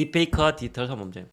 딥페이크와 디지털 성범죄.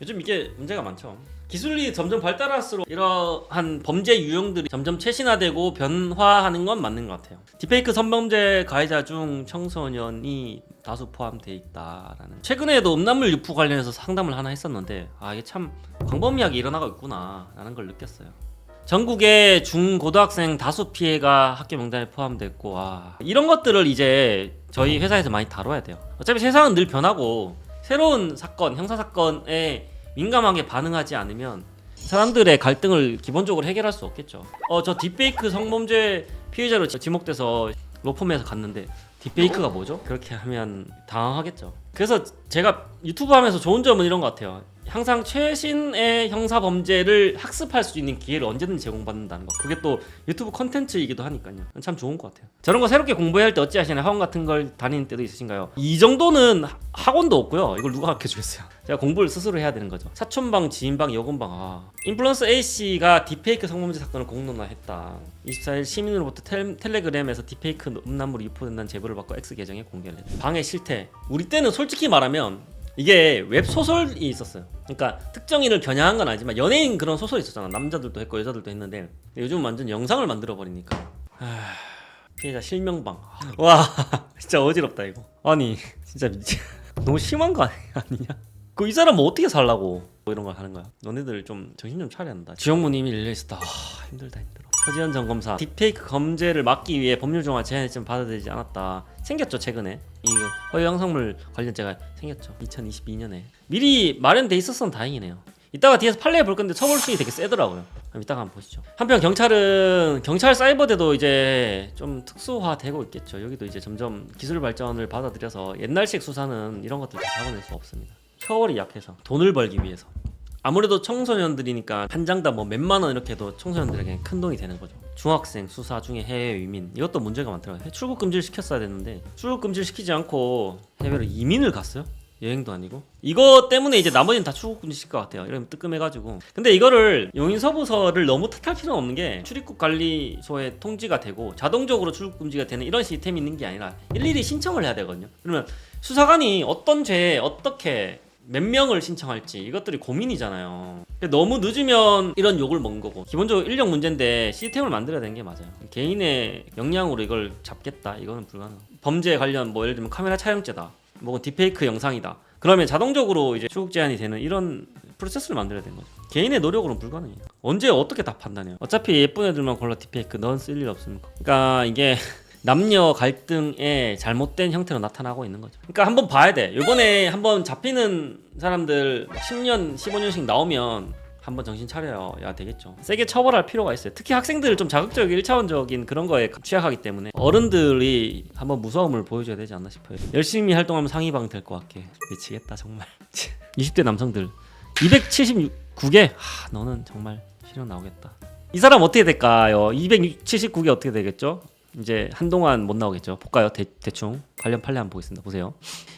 요즘 이게 문제가 많죠. 기술이 점점 발달할수록 이러한 범죄 유형들이 점점 최신화되고 변화하는 건 맞는 것 같아요. 딥페이크 성범죄 가해자 중 청소년이 다수 포함되어 있다라는. 최근에도 음란물 유포 관련해서 상담을 하나 했었는데 아 이게 참 광범위하게 일어나고 있구나라는 걸 느꼈어요. 전국의 중고등학생 다수 피해가 학교 명단에 포함됐고 아, 이런 것들을 이제 저희 회사에서 많이 다뤄야 돼요. 어차피 세상은 늘 변하고 새로운 사건, 형사 사건에 민감하게 반응하지 않으면 사람들의 갈등을 기본적으로 해결할 수 없겠죠. 어 저 딥페이크 성범죄 피해자로 지목돼서 로펌에서 갔는데 딥페이크가 뭐죠? 그렇게 하면 당황하겠죠. 그래서 제가 유튜브 하면서 좋은 점은 이런 것 같아요. 항상 최신의 형사 범죄를 학습할 수 있는 기회를 언제든 제공받는다는 거. 그게 또 유튜브 컨텐츠이기도 하니까요. 참 좋은 것 같아요. 저런 거 새롭게 공부해야 할 때 어찌 하시나요? 학원 같은 걸 다니는 때도 있으신가요? 이 정도는 하- 학원도 없고요. 이걸 누가 가르쳐 주겠어요? 제가 공부를 스스로 해야 되는 거죠. 사촌방, 지인방, 여군방. 아. 인플루언서 A 씨가 딥페이크 성범죄 사건을 공론화했다. 24일 시민으로부터 텔, 텔레그램에서 딥페이크 음란물이 유포된다는 제보를 받고 X 계정에 공개를 했다. 방해 실태. 우리 때는 솔직히 말하면 이게 웹 소설이 있었어요. 그러니까 특정인을 겨냥한 건 아니지만 연예인 그런 소설이 있었잖아. 남자들도 했고 여자들도 했는데 요즘 은 완전 영상을 만들어 버리니까. 아, 피해자 실명방. 와 진짜 어지럽다 이거. 아니 진짜 미치. 너무 심한 거 아니- 아니냐? 그 이 사람 뭐 어떻게 살라고 뭐 이런 걸 하는 거야? 너네들 좀 정신 좀 차려야 한다. 지영무님이 열려 있었다. 아, 힘들다 힘들어. 서지현 점검사 딥페이크 검제를 막기 위해 법률 정화 제한이 좀 받아들이지 않았다. 생겼죠 최근에 이 허위 영상물 관련죄가 생겼죠. 2022년에 미리 마련돼 있었으면 다행이네요. 이따가 뒤에서 판례 볼 건데 처벌 수위 되게 세더라고요. 그럼 이따가 한번 보시죠. 한편 경찰은 경찰 사이버대도 이제 좀 특수화되고 있겠죠. 여기도 이제 점점 기술 발전을 받아들여서 옛날식 수사는 이런 것들 다 잡아낼 수 없습니다. 처벌이 약해서 돈을 벌기 위해서. 아무래도 청소년들이니까 한 장당 뭐 몇만 원 이렇게 해도 청소년들에게 큰 돈이 되는 거죠. 중학생 수사 중에 해외 이민 이것도 문제가 많더라고요. 출국 금지를 시켰어야 됐는데 출국 금지를 시키지 않고 해외로 이민을 갔어요. 여행도 아니고 이거 때문에 이제 나머지는 다 출국 금지 시킬 것 같아요. 이러면 뜨끔해가지고 근데 이거를 용인서부서를 너무 탓할 필요는 없는 게 출입국 관리소에 통지가 되고 자동적으로 출국 금지가 되는 이런 시스템이 있는 게 아니라 일일이 신청을 해야 되거든요. 그러면 수사관이 어떤 죄에 어떻게 몇 명을 신청할지 이것들이 고민이잖아요. 너무 늦으면 이런 욕을 먹는 거고 기본적으로 인력 문제인데 시스템을 만들어야 되는 게 맞아요. 개인의 역량으로 이걸 잡겠다 이거는 불가능. 범죄 관련 뭐 예를 들면 카메라 촬영죄다, 뭐 디페이크 영상이다. 그러면 자동적으로 이제 출국 제한이 되는 이런 프로세스를 만들어야 되는 거죠. 개인의 노력으로는 불가능해요. 언제 어떻게 다 판단해요? 어차피 예쁜 애들만 골라 디페이크 넌 쓸 일 없습니까? 그러니까 이게 남녀 갈등의 잘못된 형태로 나타나고 있는 거죠. 그러니까 한번 봐야 돼. 이번에 한번 잡히는 사람들 10년, 15년씩 나오면 한번 정신 차려야 되겠죠. 세게 처벌할 필요가 있어요. 특히 학생들을 좀 자극적인 1차원적인 그런 거에 취약하기 때문에 어른들이 한번 무서움을 보여줘야 되지 않나 싶어요. 열심히 활동하면 상위방 될 것 같게 미치겠다 정말. 20대 남성들 279개. 하, 너는 정말 실현 나오겠다. 이 사람 어떻게 될까요? 279개 어떻게 되겠죠? 이제 한동안 못 나오겠죠. 볼까요? 대, 대충 관련 판례 한번 보겠습니다. 보세요.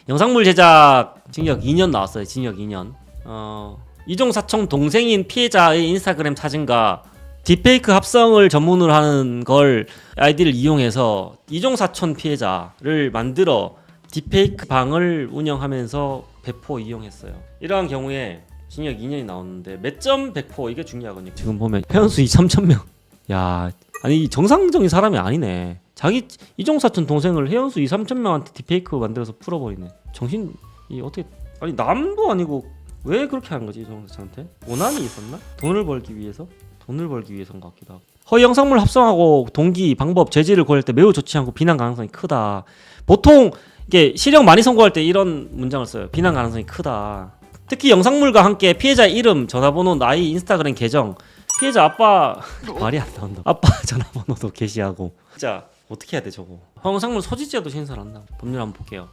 영상물 제작 징역 2년 나왔어요. 징역 2년. 어, 이종 사청 동생인 피해자의 인스타그램 사진과 딥페이크 합성을 전문으로 하는 걸 아이디를 이용해서 이종 사촌 피해자를 만들어 딥페이크 방을 운영하면서 배포 이용했어요. 이러한 경우에 징역 2년이 나오는데 몇 점 배포 이게 중요하거든요. 지금 보면 회원 수이 3천 명. 야, 아니 이 정상적인 사람이 아니네. 자기 이종 사촌 동생을 회원수 2, 3천 명한테 딥페이크 만들어서 풀어버리네. 정신 이 어떻게 아니 남도 아니고 왜 그렇게 하는 거지 이종 사촌한테? 원한이 있었나? 돈을 벌기 위해서? 돈을 벌기 위해서인 것 같기도 하고. 허위 영상물 합성하고 동기, 방법, 재질을 고할 때 매우 좋지 않고 비난 가능성이 크다. 보통 이게 실형 많이 선고할 때 이런 문장을 써요. 비난 가능성이 크다. 특히 영상물과 함께 피해자 이름, 전화번호, 나이, 인스타그램 계정, 피해자 아빠 말이 안 나온다. 아빠 전화번호도 게시하고. 진짜 어떻게 해야 돼 저거? 허영상물 소지죄도 신설한다. 법률 한번 볼게요.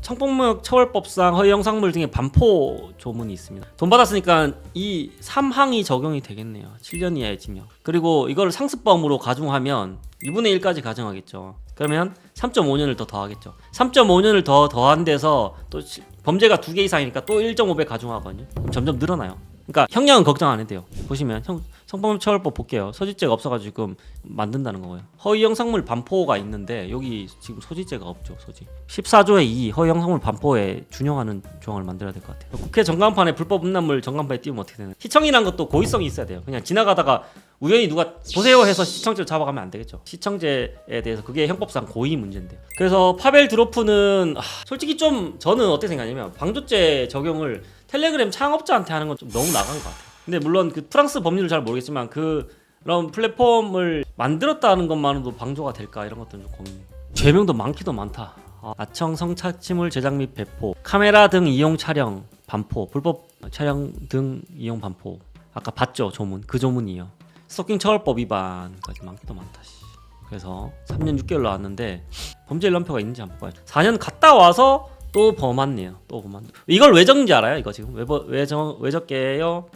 청법무역 처벌법상 허위 영상물 등의 반포 조문이 있습니다. 돈 받았으니까 이 3항이 적용이 되겠네요. 7년 이하의 징역. 그리고 이걸 상습범으로 가중하면 2분의 1까지 가정하겠죠. 그러면 3.5년을 더 더하겠죠. 3.5년을 더 더한 데서 또 시- 범죄가 두 개 이상이니까 또 1.5배 가중하거든요. 점점 늘어나요. 그러니까 형량은 걱정 안 해도 돼요. 보시면 형 성범죄처벌법 볼게요. 소지죄가 없어가지고 만든다는 거고요. 허위 영상물 반포가 있는데 여기 지금 소지죄가 없죠. 소지. 14조의 2 허위 영상물 반포에 준용하는 조항을 만들어야 될 것 같아요. 국회 전광판에 불법 음란물 전광판에 띄우면 어떻게 되는? 시청이란 것도 고의성이 있어야 돼요. 그냥 지나가다가 우연히 누가 보세요 해서 시청자를 잡아가면 안 되겠죠. 시청제에 대해서 그게 형법상 고의 문제인데요. 그래서 파벨 드로프는 아, 솔직히 좀 저는 어떻게 생각하냐면 방조죄 적용을 텔레그램 창업자한테 하는 건 좀 너무 나간 것 같아요. 근데 물론 그 프랑스 법률을 잘 모르겠지만 그 그런 플랫폼을 만들었다는 것만으로도 방조가 될까 이런 것들은 좀 고민이에요. 죄명도 많기도 많다. 아, 아청 성착취물 제작 및 배포, 카메라 등 이용 촬영, 반포, 불법 촬영 등 이용 반포. 아까 봤죠 조문 그 조문이요. 스토킹 처벌법 위반까지 많기도 많다. 씨. 그래서 3년 6개월 나왔는데 범죄 일람표가 있는지 한번 봐야죠. 4년 갔다 와서 또 범았네요. 또 범한. 이걸 왜 적는지 알아요? 이거 지금 왜, 버- 왜, 적, 왜 적게요?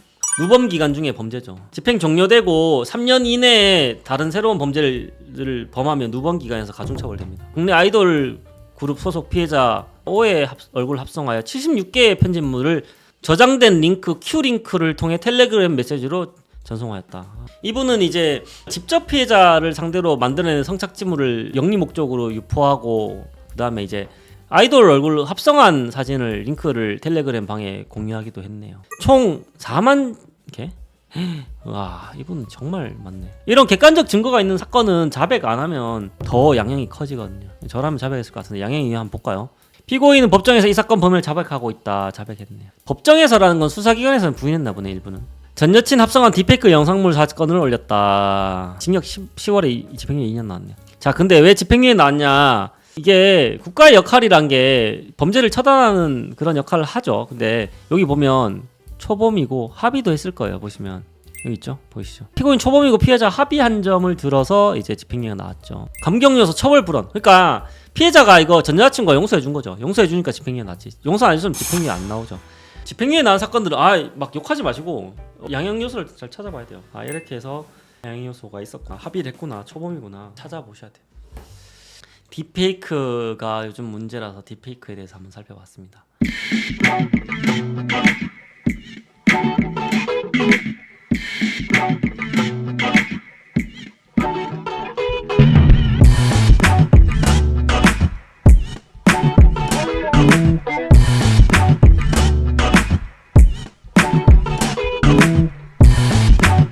누범 기간 중에 범죄죠. 집행 종료되고 3년 이내에 다른 새로운 범죄를 범하면 누범 기간에서 가중처벌됩니다. 국내 아이돌 그룹 소속 피해자 5의 합- 얼굴 합성하여 76개의 편집물을 저장된 링크 Q 링크를 통해 텔레그램 메시지로 전송하였다. 이분은 이제 직접 피해자를 상대로 만들어낸 성착취물을 영리 목적으로 유포하고 그다음에 이제 아이돌 얼굴 합성한 사진을 링크를 텔레그램 방에 공유하기도 했네요. 총 4만 개? 와 이분 정말 많네. 이런 객관적 증거가 있는 사건은 자백 안 하면 더 양형이 커지거든요. 저라면 자백했을 것 같은데 양형이 한번 볼까요? 피고인은 법정에서 이 사건 범인을 자백하고 있다. 자백했네요. 법정에서라는 건 수사기관에서는 부인했나 보네 일부는. 전 여친 합성한 디페이크 영상물 사건을 올렸다. 징역 10, 10월에 집행유예 2년 나왔네요. 자, 근데 왜 집행유예 나왔냐? 이게 국가의 역할이란 게 범죄를 처단하는 그런 역할을 하죠. 근데 여기 보면 초범이고 합의도 했을 거예요. 보시면 여기 있죠. 보이시죠? 피고인 초범이고 피해자 합의한 점을 들어서 이제 집행유예가 나왔죠. 감경 요소 처벌 불원. 그러니까 피해자가 이거 전 여자친구가 용서해 준 거죠. 용서해 주니까 집행유예 났지. 용서 안 해주면 집행유예 안 나오죠. 집행유예 나온 사건들은 아 막 욕하지 마시고 양형 요소를 잘 찾아봐야 돼요. 아 이렇게 해서 양형 요소가 있었구나. 합의를 했구나. 초범이구나. 찾아보셔야 돼요. 딥페이크가 요즘 문제라서 딥페이크에 대해서 한번 살펴봤습니다.